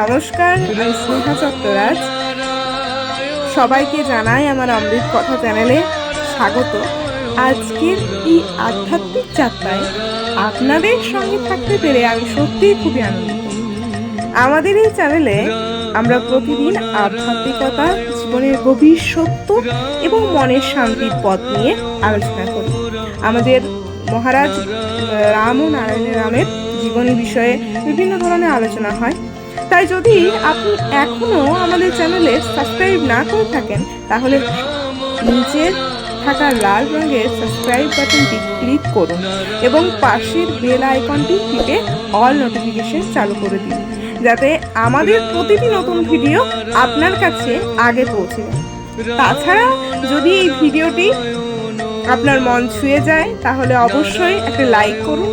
নমস্কার, আমি স্নেহা চট্টরাজ সবাইকে জানাই আমার অমৃত কথা চ্যানেলে স্বাগত। আজকের এই আধ্যাত্মিক যাত্রায় আপনাদের সঙ্গে থাকতে পেরে আমি সত্যিই খুবই আনন্দিত। আমাদের এই চ্যানেলে আমরা প্রতিদিন আধ্যাত্মিকতা, জীবনের গভীর সত্য এবং মনের শান্তির পথ নিয়ে আলোচনা করি। আমাদের মহারাজ রাম ও নারায়ণের রামের জীবনী বিষয়ে বিভিন্ন ধরনের আলোচনা হয়। তাই যদি আপনি এখনও আমাদের চ্যানেলে সাবস্ক্রাইব না করে থাকেন, তাহলে নিচে থাকা লাল রঙের সাবস্ক্রাইব বাটনটি ক্লিক করুন এবং পাশের বেল আইকনটি টিপে অল নোটিফিকেশন চালু করে দিন, যাতে আমাদের প্রতিটি নতুন ভিডিও আপনার কাছে আগে পৌঁছে যায়। তাছাড়া যদি এই ভিডিওটি আপনার মন ছুঁয়ে যায়, তাহলে অবশ্যই একটা লাইক করুন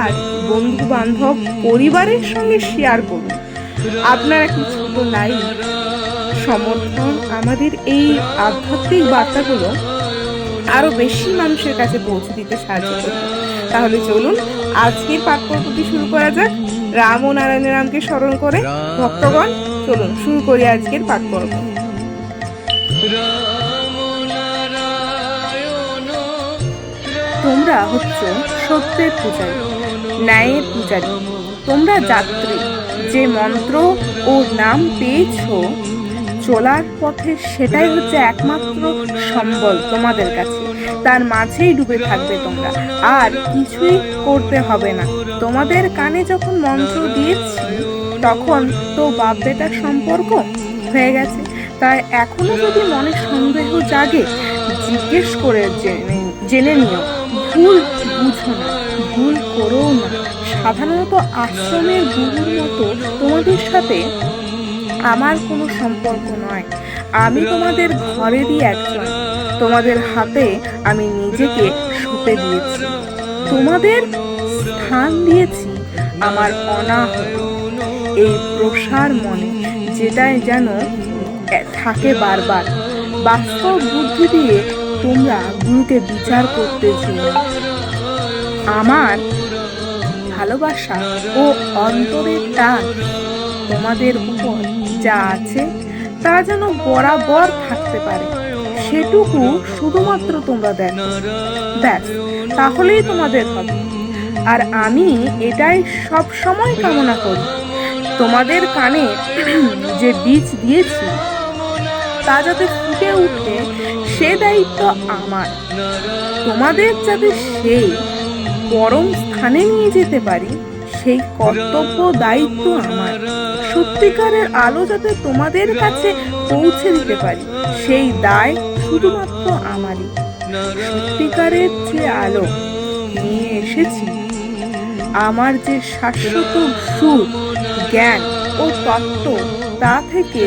আর বন্ধু বান্ধব পরিবারের সঙ্গে শেয়ার করুন। আপনার একটি ছোট লাইক সমর্থন, আমাদের এই আধ্যাত্মিক বার্তাগুলো আরও বেশি মানুষের কাছে পৌঁছে দিতে সাহায্য করবে। তাহলে চলুন, আজকের পাঠ শুরু করা যাক। রাম ও নারায়ণ রামকে স্মরণ করে ভক্তগণ, চলুন, শুরু করি আজকের পাঠ তোমরা হচ্ছ সত্যের পূজারী, ন্যায়ের পূজারী, তোমরা যাত্রী। যে মন্ত্র ও নাম পেয়েছ, চলার পথে সেটাই হচ্ছে একমাত্র সম্বল তোমাদের কাছে। তার মাঝেই ডুবে থাকবে তোমরা। আর কিছুই করতে হবে না। তোমাদের কানে যখন মন্ত্র দিয়েছি, তখন তো বাপ বেটার সম্পর্ক হয়ে গেছে। তাই এখনও যদি মনে সন্দেহ জাগে, জিজ্ঞেস করে জেনে জেনে নিও। ভুল বুঝো না। সাধারণত আশ্রমের গুরুর মতো তোমাদের সাথে আমার কোনো সম্পর্ক নয়। আমি তোমাদের ঘরেরই একজন। তোমাদের হাতে আমি নিজেকে সঁপে দিয়েছি। তোমাদের স্থান দিয়েছি আমার অনাহত। এই প্রসার মনে যেটাই যেন থাকে বারবার। বাস্তব বুদ্ধি দিয়ে তোমরা গুরুকে বিচার করতে আমার ভালোবাসা ও অন্তরের টান তোমাদের উপর যা আছে, তা যেন বরাবর থাকতে পারে। সেটুকু শুধুমাত্র তোমরা দেখো। ব্যাস, তাহলেই তোমাদের হবে। আর আমি এটাই সব সময় কামনা করি। তোমাদের কানে যে বীজ দিয়েছি, তা যাতে ফুটে উঠে, সে দায়িত্ব আমার। তোমাদের যাতে সেই পরম স্থানে নিয়ে যেতে পারি, সেই কর্তব্য দায়িত্ব আমার। সত্যিকারের আলো যাতে তোমাদের কাছে পৌঁছে দিতে পারি, সেই দায় শুধুমাত্র আমারই। সত্যিকারের যে আলো নিয়ে এসেছি, আমার যে শাশ্বত সুর জ্ঞান ও তত্ত্ব, তা থেকে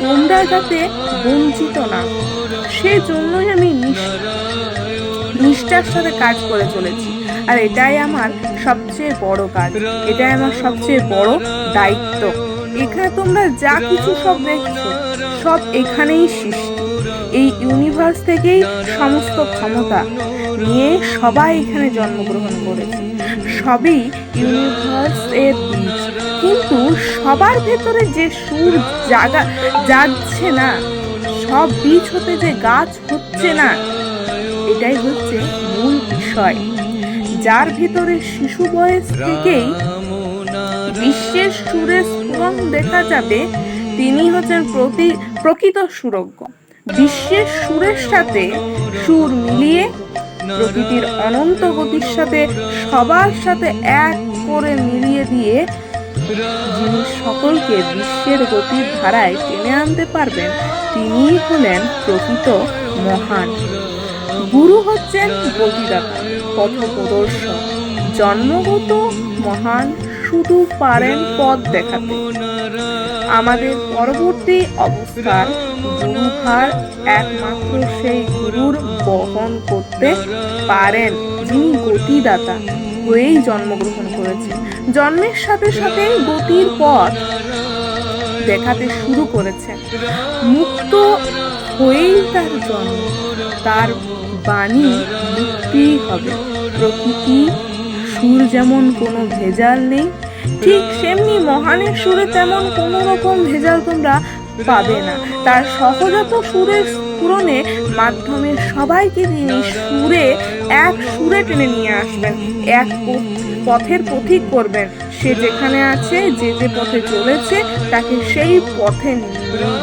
তোমরা যাতে বঞ্চিত না সেজন্যই আমি নিষ্ঠার সাথে কাজ করে চলেছি। আর এটাই আমার সবচেয়ে বড় কাজ। এটাই আমার সবচেয়ে বড় দায়িত্ব। এখানে তোমরা যা কিছু সব দেখছ, সব এখানেই সৃষ্টি। এই ইউনিভার্স থেকেই সমস্ত ক্ষমতা নিয়ে সবাই এখানে জন্মগ্রহণ করেছে। সবই ইউনিভার্স এর কিন্তু সবার ভেতরে যে সুর জাগা জাগছে না, সব বীজ হতে যে গাছ হচ্ছে না, এটাই হচ্ছে মূল বিষয়। যার ভিতরে শিশু বয়স থেকেই বিশ্বের সুরের স্ফুরণ দেখা যাবে, তিনি হচ্ছেন প্রতি, প্রকৃত সুরজ্ঞ। বিশ্বের সুরের সাথে সুর মিলিয়ে প্রকৃতির অনন্ত গতির সাথে সবার সাথে এক করে মিলিয়ে দিয়ে যিনি সকলকে বিশ্বের গতির ধারায় টেনে আনতে পারবেন তিনি হলেন প্রকৃত মহান। গুরু হচ্ছেন গতিদাতা। পথপ্রদর্শক। জন্মগত মহান শুধু পারেন পথ দেখাতে। আমাদের পরবর্তী অবস্থার গুরুভার একমাত্র সেই গুরুর বহন করতে পারেন যিনি গতিদাতা হয়েই জন্মগ্রহণ করেছেন। জন্মের সাথে সাথে গতির পথ দেখাতে শুরু করেছেন। মুক্ত হয়েই তার জন্ম, তার বাণী মুক্তি হবে। প্রকৃতি, সুর যেমন কোনো ভেজাল নেই, ঠিক সেমনি মহানের সুরে তেমন কোনো রকম ভেজাল তোমরা পাবে না। তার সহজাত সুরের পূরণে মাধ্যমে সবাইকে তিনি সুরে এক সুরে টেনে নিয়ে আসবেন, এক পথের পথিক করবেন। সে যেখানে আছে, যে যে পথে চলেছে, তাকে সেই পথে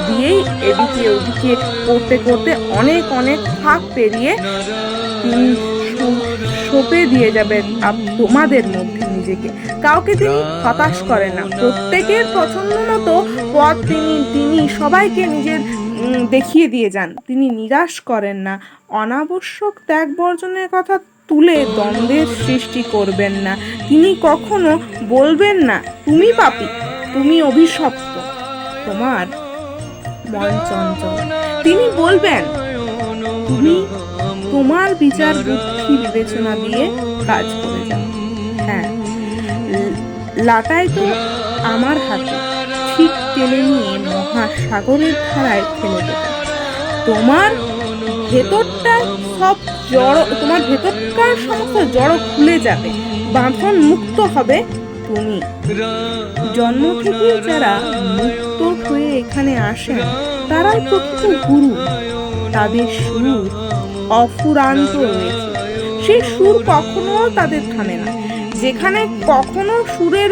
দিয়েই এদিকে ওদিকে করতে করতে অনেক অনেক ফাঁক পেরিয়ে সঁপে দিয়ে যাবেন তোমাদের মধ্যে নিজেকে। কাউকে তিনি হতাশ করেন না। প্রত্যেকের পছন্দ মতো পথ তিনি তিনি সবাইকে নিজের দেখিয়ে দিয়ে যান। তিনি নিরাশ করেন না। অনাবশ্যক ত্যাগ বর্জনের কথা তুলে দ্বন্দ্বের সৃষ্টি করবেন না। তিনি কখনো বলবেন না, তুমি পাপী, তুমি অভিশপ্ত, তোমার মন চঞ্চল। তিনি বলবেন, তুমি তোমার বিচার বুদ্ধি বিবেচনা দিয়ে কাজ করে যাও। হ্যাঁ লাটাই তো আমার হাতে, ঠিক টেনে নিয়ে মহাসাগরের ধারায় ফেলে দেবে তোমার ভেতরটা সব জড়, তোমার ভেতরকার সমস্ত জড় খুলে যাবে। বাঁধন মুক্ত হবে তুমি। জন্ম থেকে যারা মুক্ত হয়ে এখানে আসেন, তারাই প্রকৃত গুরু। তাদের সুর অফুরান্ত রয়েছে। সেই সুর কখনো তাদের থামে না। যেখানে কখনো সুরের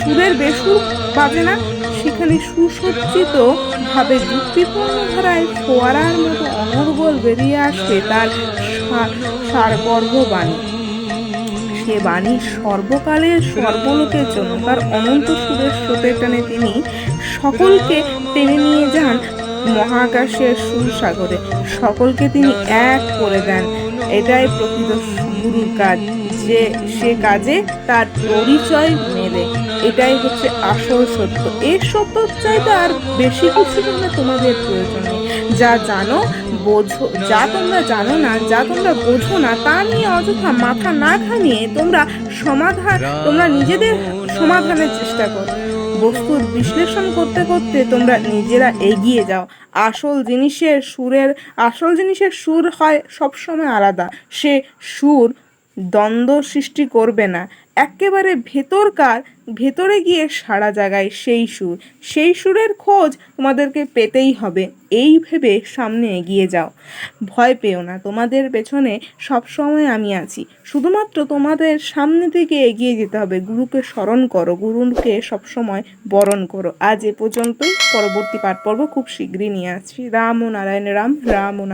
সুরের বেসুর বাজে না, সেখানে সুসজ্জিত ভাবে যুক্তিপূর্ণ ধারায় ফোয়ারার মতো অনর্গল বেরিয়ে আসে তার সারগর্ভ বাণী সে বাণী সর্বকালের সর্বলোকের জন্য। তার অনন্ত সুরের স্রোতের টানে তিনি সকলকে টেনে নিয়ে যান মহাকাশের সুরসাগরে। সকলকে তিনি এক করে দেন। এটাই প্রকৃত গুরুর কাজ। যে সে কাজে তার পরিচয় মেলে। এটাই হচ্ছে আসল সত্য। এর সত্য চাইতে আর বেশি কিছু জন্য তোমাদের প্রয়োজন নেই। যা জানো, বোঝো, যা তোমরা জানো না, যা তোমরা বোঝো না, তা নিয়ে অযথা মাথা না ঘামিয়ে তোমরা সমাধান, তোমরা নিজেদের সমাধানের চেষ্টা করো। বস্তুর বিশ্লেষণ করতে করতে তোমরা নিজেরা এগিয়ে যাও। আসল জিনিসের সুরের আসল জিনিসের সুর হয় সবসময় আলাদা। সে সুর দ্বন্দ্ব সৃষ্টি করবে না। একেবারে ভেতরকার, ভেতরে গিয়ে সারা জায়গায় সেই সুর। সেই সুরের খোঁজ তোমাদেরকে পেতেই হবে। এই ভেবে সামনে এগিয়ে যাও। ভয় পেও না, তোমাদের পেছনে সবসময় আমি আছি। শুধুমাত্র তোমাদের সামনে থেকে এগিয়ে যেতে হবে। গুরুকে স্মরণ করো, গুরুকে সবসময় বরণ করো। আজ এ পর্যন্তই। পরবর্তী পাঠ পর্ব খুব শীঘ্রই নিয়ে আসছি। রাম ও নারায়ণ, রাম রাম ও